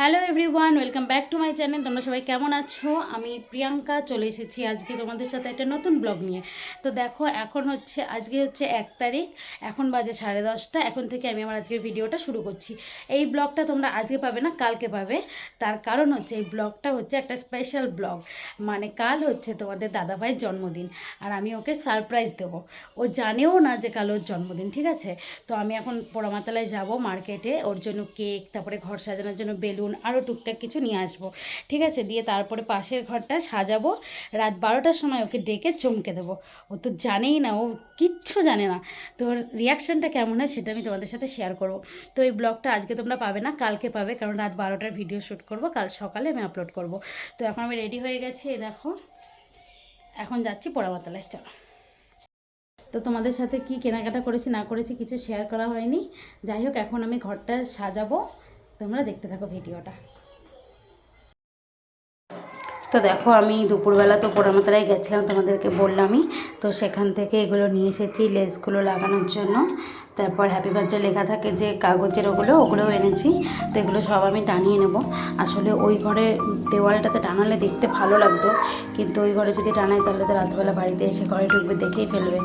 Hello everyone welcome back to my channel তোমরা সবাই কেমন আছো? আমি প্রিয়াঙ্কা, চলে এসেছি আজকে তোমাদের সাথে একটা নতুন ব্লগ নিয়ে। তো দেখো, এখন হচ্ছে, আজকে হচ্ছে এক তারিখ, এখন বাজে সাড়ে দশটা, এখন থেকে আমি আমার আজকের ভিডিওটা শুরু করছি। এই ব্লগটা তোমরা আজকে পাবে না, কালকে পাবে। তার কারণ হচ্ছে, এই ব্লগটা হচ্ছে একটা স্পেশাল ব্লগ মানে কাল হচ্ছে তোমাদের দাদাভাইয়ের জন্মদিন, আর আমি ওকে সারপ্রাইজ দেবো। ও জানেও না যে কাল ওর জন্মদিন, ঠিক আছে? তো আমি এখন পোড়ামাতলায় যাব মার্কেটে ওর জন্য কেক তারপরে ঘর সাজানোর জন্য বেলুন আরও টুকটাক কিছু নিয়ে আসব। ঠিক আছে, দিয়ে তারপরে পাশের ঘরটা সাজাবো। রাত বারোটার সময় ওকে ডেকে চমকে দেবো। ও তো জানেই না, ও কিচ্ছু জানে না। তো ওর রিয়াকশানটা কেমন হয় সেটা আমি তোমাদের সাথে শেয়ার করব। তো এই ব্লগটা আজকে তোমরা পাবে না, কালকে পাবে। কারণ রাত বারোটার ভিডিও শ্যুট করব, কাল সকালে আমি আপলোড করব। তো এখন আমি রেডি হয়ে গেছি দেখো। এখন যাচ্ছি পোড়ামাতলায় চলো। তো তোমাদের সাথে কি কেনাকাটা করেছি না করেছি কিছু শেয়ার করা হয়নি। যাই হোক, এখন আমি ঘরটা সাজাবো। তোমরা দেখতে থাকো ভিডিওটা। তো দেখো, আমি দুপুরবেলা তো পোড়ামাতলায় গেছিলাম তোমাদেরকে বললামই। তো সেখান থেকে এগুলো নিয়ে এসেছি লেসগুলো লাগানোর জন্য। তারপর হ্যাপি বার্থডে লেখা থাকে যে কাগজের ওগুলো, ওগুলোও এনেছি। তো এগুলো সব আমি টানিয়ে নেব। আসলে ওই ঘরে দেওয়ালটাতে টানালে দেখতে ভালো লাগতো। কিন্তু ওই ঘরে যদি টানাই, তাহলে তো রাতবেলা বাড়িতে এসে ঘরে ঢুকবে, দেখেই ফেলবে।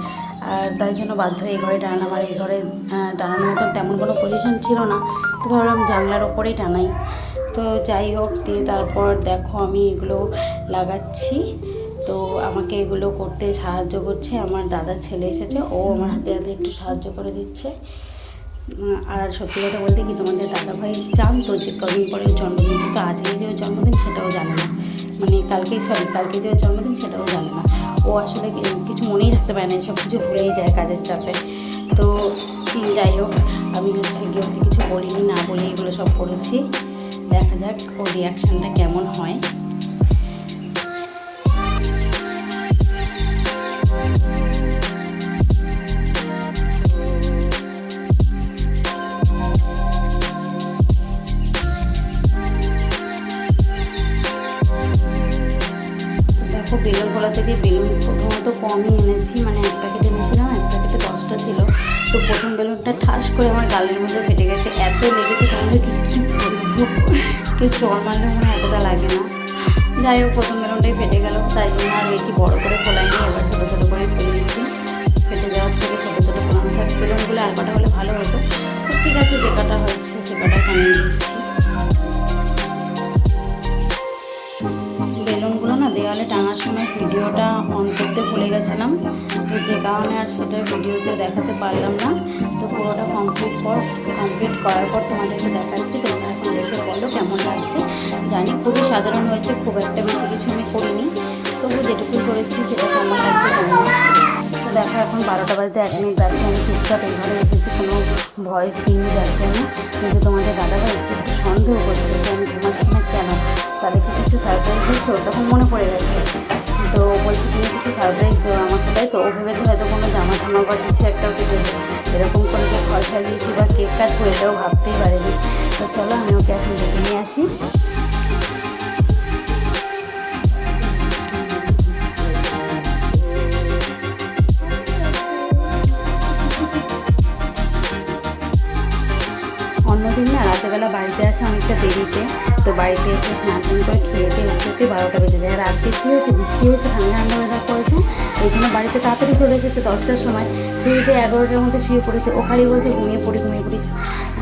আর তাই জন্য বাধ্য হয়ে এই ঘরে টানালাম। আর এই ঘরে টানানোর মতন তেমন কোনো পজিশন ছিল না। তো ভাবলাম জানলার ওপরেই টানাই। তো যাই হোক, দিয়ে তারপর দেখো আমি এগুলো লাগাচ্ছি। তো আমাকে এগুলো করতে সাহায্য করছে। আমার দাদার ছেলে এসেছে, ও আমার হাতে হাতে একটু সাহায্য করে দিচ্ছে। আর সত্যি কথা বলতে কি তোমাদের দাদাভাই জানতো যে কদিন পরে জন্মদিন, কিন্তু আজকে যে জন্মদিন সেটাও জানে না। মানে কালকে সরি কালকে যে জন্মদিন সেটাও জানে না। ও আসলে কিছু মনেই রাখতে পারে না সব কিছু ভুলেই যায় কাজের চাপে। তো যাই হোক, আমি হচ্ছে গিয়ে ওকে কিছু বলিনি, না বলে এগুলো সব করেছি। দেখা যাক ওর রিয়াকশানটা কেমন হয়। দেখো বেলুন গোলা থেকে বেলুন প্রথমত কমই এনেছি মানে এক প্যাকেট এনেছিলাম, এক প্যাকেটে দশটা ছিল। তো প্রথম বেলুনটা ঠাস করে আমার গালের মধ্যে ফেটে গেছে, এত লেগেছে তাহলে কি কী বলব? কেউ চর মারলে মনে এতটা লাগে না। যাই হোক, প্রথম বেলুনটাই ফেটে গেল, তাই জন্য আর বেশি বড় করে ফোলাইনি এবার ছোটো ছোটো করে ফুলে নিচ্ছি। ফেটে যাওয়ার থেকে ছোটো ছোটো ফোলানো থাকে বেলুনগুলো আর কটা হলে ভালো হতো। ঠিক আছে, যে কটা হয়েছে, সে কটা কামিয়ে দিচ্ছি। সময় ভিডিওটা অন করতে ভুলে গেছিলাম, তো যে কারণে আর সেটা ভিডিওতে দেখাতে পারলাম না। তো পুরোটা কমপ্লিট পর কমপ্লিট করার পর তোমাদেরকে দেখাচ্ছি, তোমরা এখন দেখে বলো কেমন লাগছে। জানি খুবই সাধারণ হয়েছে, খুব একটা বেশি কিছু আমি করিনি। তবু যেটুকু করেছি সেটা কেমন লাগছে তো দেখো, এখন বারোটা বাজতে এক মিনিট বাকি, আমি চুপচাপ এই ঘরে এসেছি, কোনো ভয়েস দিইনি যাচ্ছে জন্য। কিন্তু তোমাদের দাদাভাই একটু একটু সন্দেহ করছে যে আমি ঘুমাচ্ছি না কেন? তাদেরকে কিছু সারপ্রাইজ দিচ্ছে ওর তখন মনে পড়ে গেছে। তো বলছি, তুমি কিছু সারপ্রাইজ দেবো আমাকে তাই তো ও ভেবেছে হয়তো কোনো জামা টামা বা কিছু একটা ওকে দেবো। এরকম করে যে ফল সাজিয়েছি বা কেক কাটবো এটাও ভাবতেই পারিনি। তো চলো আমি ওকে এখন ডেকে নিয়ে আসি। রাতেবেলা বাড়িতে আসে অনেকটা দেরিতে, তো বাড়িতে এসে স্নান টান করে খেয়ে দিয়ে উঠতে বারোটা বেজে যায়। আর আজকে কী হয়েছে? বৃষ্টি হয়েছে, ঠান্ডা ঠান্ডা ওয়েদার করেছে এই জন্য বাড়িতে তাড়াতাড়ি চলে এসেছে দশটার সময়। ফ্রিতে এগারোটার মধ্যে শুয়ে পড়েছে। ওখানে বলছে, ঘুমিয়ে পড়ি ঘুমিয়ে পড়ি।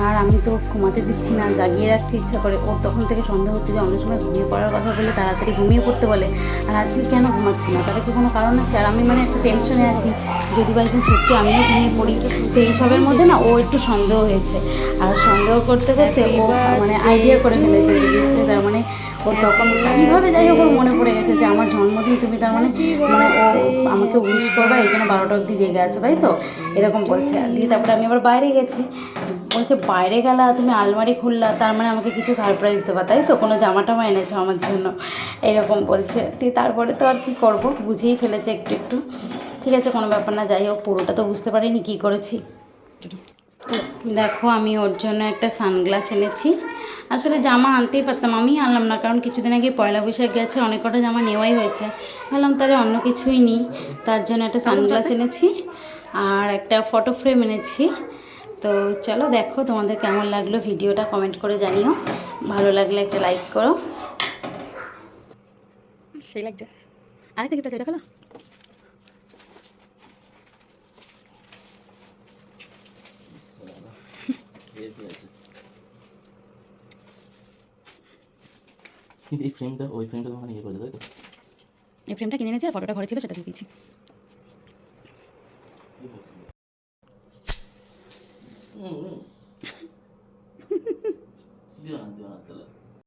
আর আমি তো ঘুমাতে দিচ্ছি না, জাগিয়ে রাখতে ইচ্ছা করে। ওর তখন থেকে সন্দেহ হচ্ছে যে অনেক সময় ঘুমিয়ে পড়ার কথা বলে তাড়াতাড়ি ঘুমিয়ে পড়তে বলে। আর আজকে কেন ঘুমাচ্ছে না? তাহলে কি কোনো কারণ আছে? আর আমি মানে একটু টেনশনে আছি। যদি বাড়িতে সত্যি আমিও ঘুমিয়ে পড়ি, তো এইসবের মধ্যে না ও একটু সন্দেহ হয়েছে। আর সন্দেহ করতে করতে ও মানে আইডিয়া করে ফেলেছে নিশ্চয়ই তার মানে ওর তখন কীভাবে যাই হোক ওর মনে পড়ে গেছে যে আমার জন্মদিন তুমি তার মানে মানে ও আমাকে উইশ করবা, এই জন্য বারোটা অবধি জেগে আছো, তাই তো? এরকম বলছে। আর দিয়ে তারপরে আমি আবার বাইরে গেছি। বলছে বাইরে গেলা তুমি আলমারি খুললা তার মানে আমাকে কিছু সারপ্রাইজ দেবা তাই তো? কোনো জামা টামা এনেছো আমার জন্য? এরকম বলছে। দিয়ে তারপরে তো আর কি করব? বুঝেই ফেলেছে একটু একটু। ঠিক আছে কোনো ব্যাপার না যাই হোক পুরোটা তো বুঝতে পারিনি কী করেছি? দেখো আমি ওর জন্য একটা সানগ্লাস এনেছি। আসলে জামা আনতেই পারতাম আমি আনলাম না কারণ কিছুদিন আগে পয়লা বৈশাখ গেছে অনেক কটা জামা নেওয়াই হয়েছে। ভাবলাম তাহলে অন্য কিছুই নিই। তার জন্য একটা সানগ্লাস এনেছি আর একটা ফটো ফ্রেম এনেছি। তো চলো দেখো তোমাদের কেমন লাগল ভিডিওটা কমেন্ট করে জানিও। ভালো লাগলে একটা লাইক করো। সেই লাগছে। আরেকটা গিফট আছে এটা খেলো কিন্তু এই ফ্রেমটা ওই ফ্রেমটা তোমাকে ইয়ে করে দেবে এই ফ্রেমটা কিনে এনেছি আর ফটোটা ঘরে ছিল সেটা দিয়ে Diyor diyor hatırla.